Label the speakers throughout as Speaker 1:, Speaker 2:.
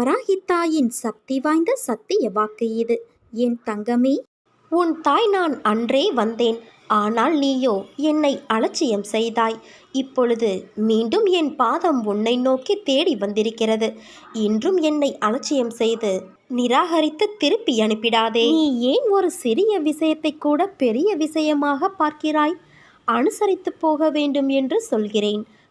Speaker 1: வராகித்தாயின் சக்தி வாய்ந்த சத்திய வாக்கு இது. என் தங்கமே
Speaker 2: உன் தாய் நான் அன்றே வந்தேன். ஆனால் நீயோ என்னை அலட்சியம் செய்தாய். இப்பொழுது மீண்டும் என் பாதம் உன்னை நோக்கி தேடி வந்திருக்கிறது. இன்றும் என்னை அலட்சியம் செய்து நிராகரித்து திருப்பி அனுப்பிடாதே.
Speaker 1: நீ ஏன் ஒரு சிறிய விஷயத்தை கூட பெரிய விஷயமாக பார்க்கிறாய்? அனுசரித்து போக வேண்டும் என்று சொல்கிறேன்.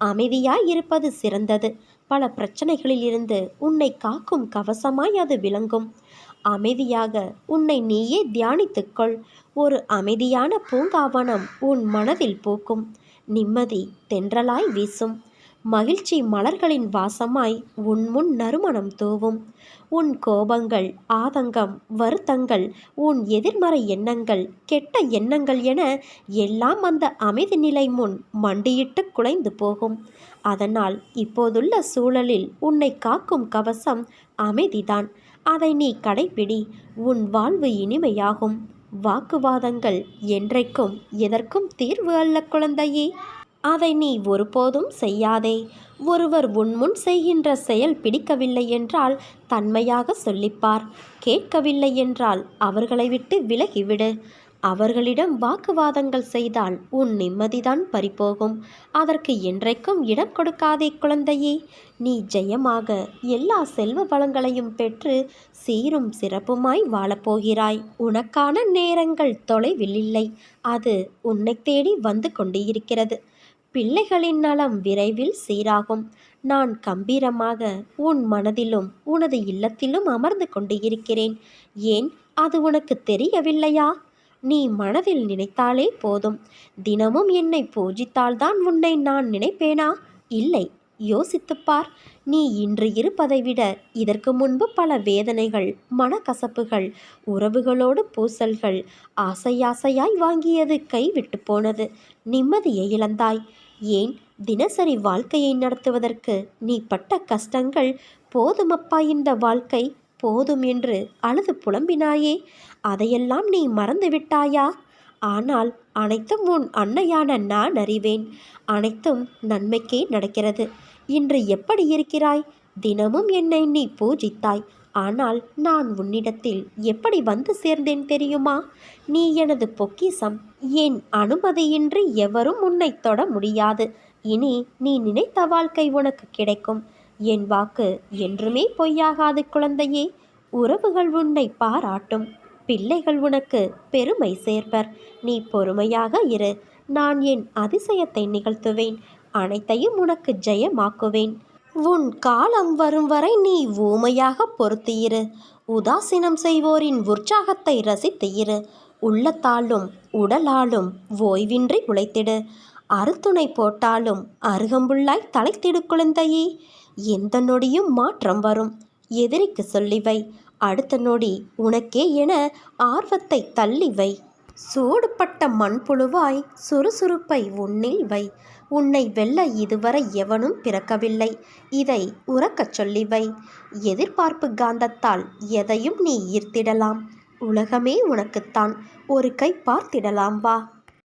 Speaker 1: அமைதியாய் இருப்பது சிறந்தது. பல பிரச்சனைகளிலிருந்து உன்னை காக்கும் கவசமாய் அது விளங்கும். அமைதியாக உன்னை நீயே தியானித்துக்கொள். ஒரு அமைதியான பூங்காவனம் உன் மனதில் பூக்கும். நிம்மதி தென்றலாய் வீசும். மகிழ்ச்சி மலர்களின் வாசமாய் உன் முன் நறுமணம் தூவும். உன் கோபங்கள் ஆதங்கம் வருத்தங்கள் உன் எதிர்மறை எண்ணங்கள் கெட்ட எண்ணங்கள் என எல்லாம் அந்த அமைதி நிலை முன் மண்டியிட்டு குலைந்து போகும். அதனால் இப்போதுள்ள சூழலில் உன்னை காக்கும் கவசம் அமைதிதான். அதை நீ கடைப்பிடி உன் வாழ்வு இனிமையாகும். வாக்குவாதங்கள் என்றைக்கும் எதற்கும் தீர்வு அல்ல குழந்தையே. அதை நீ ஒருபோதும் செய்யாதே. ஒருவர் உன்முன் செய்கின்ற செயல் பிடிக்கவில்லை என்றால் தன்மையாக சொல்லிப்பார். கேட்கவில்லை என்றால் அவர்களை விட்டு விலகிவிடு. அவர்களிடம் வாக்குவாதங்கள் செய்தால் உன் நிம்மதிதான் பறிபோகும். அதற்கு என்றைக்கும் இடம் கொடுக்காதே குழந்தையே. நீ ஜெயமாக எல்லா செல்வ வளங்களையும் பெற்று சீரும் சிறப்புமாய் வாழப்போகிறாய். உனக்கான நேரங்கள் தொலைவில் இல்லை. அது உன்னை தேடி வந்து கொண்டிருக்கிறது. பிள்ளைகளின் நலம் விரைவில் சீராகும். நான் கம்பீரமாக உன் மனதிலும் உனது இல்லத்திலும் அமர்ந்து கொண்டு இருக்கிறேன். ஏன்? அது உனக்கு தெரியவில்லையா? நீ மனதில் நினைத்தாலே போதும். தினமும் என்னை பூஜித்தால்தான் உன்னை நான் நினைப்பேனா? இல்லை. யோசித்துப்பார் நீ இன்று இருப்பதை விட இதற்கு முன்பு பல வேதனைகள் மனக்கசப்புகள் உறவுகளோடு பூசல்கள் ஆசையாசையாய் வாங்கியது கைவிட்டு போனது. நிம்மதியை இழந்தாய். ஏன் தினசரி வாழ்க்கையை நடத்துவதற்கு நீ பட்ட கஷ்டங்கள் போதுமப்பா இந்த வாழ்க்கை? போதும் என்று அழுது புலம்பினாயே. அதையெல்லாம் நீ மறந்துவிட்டாயா ஆனால் அனைத்தும் உன் அன்னையான நான் அறிவேன். அனைத்தும் நன்மைக்கே நடக்கிறது. இன்று எப்படி இருக்கிறாய்? தினமும் என்னை நீ பூஜித்தாய். ஆனால் நான் உன்னிடத்தில் எப்படி வந்து சேர்ந்தேன் தெரியுமா? நீ எனது பொக்கிசம் என் அனுமதியின்றி எவரும் உன்னை தொட முடியாது. இனி நீ நினைத்த வாழ்க்கை உனக்கு கிடைக்கும். என் வாக்கு என்றுமே பொய்யாகாது குழந்தையே. உறவுகள் உன்னை பாராட்டும். பிள்ளைகள் உனக்கு பெருமை சேர்ப்பர். நீ பொறுமையாக இரு. நான் என் அதிசயத்தை நிகழ்த்துவேன். அனைத்தையும் உனக்கு ஜெயமாக்குவேன். உன் காலம் வரும் வரை நீ ஊமையாக பொருத்தியிரு உதாசீனம் செய்வோரின் உற்சாகத்தை ரசித்தியிரு. உள்ளத்தாலும் உடலாலும் ஓய்வின்றி உழைத்திடு. அறுத்துணை போட்டாலும் அருகம்புள்ளாய் தலைத்திடு குழந்தையே. எந்த நொடியும் மாற்றம் வரும். எதிரிக்கு சொல்லிவை. அடுத்த நொடி உனக்கே என ஆர்வத்தை தள்ளி வை சூடுபட்ட மண்புழுவாய் சுறுசுறுப்பை உன்னில் வை. உன்னை வெல்ல இதுவரை எவனும் பிறக்கவில்லை. இதை உறக்கச் சொல்லி வை. எதிர்பார்ப்பு காந்தத்தால் எதையும் நீ ஈர்த்திடலாம். உலகமே உனக்குத்தான். ஒரு கை பார்த்திடலாம் வா.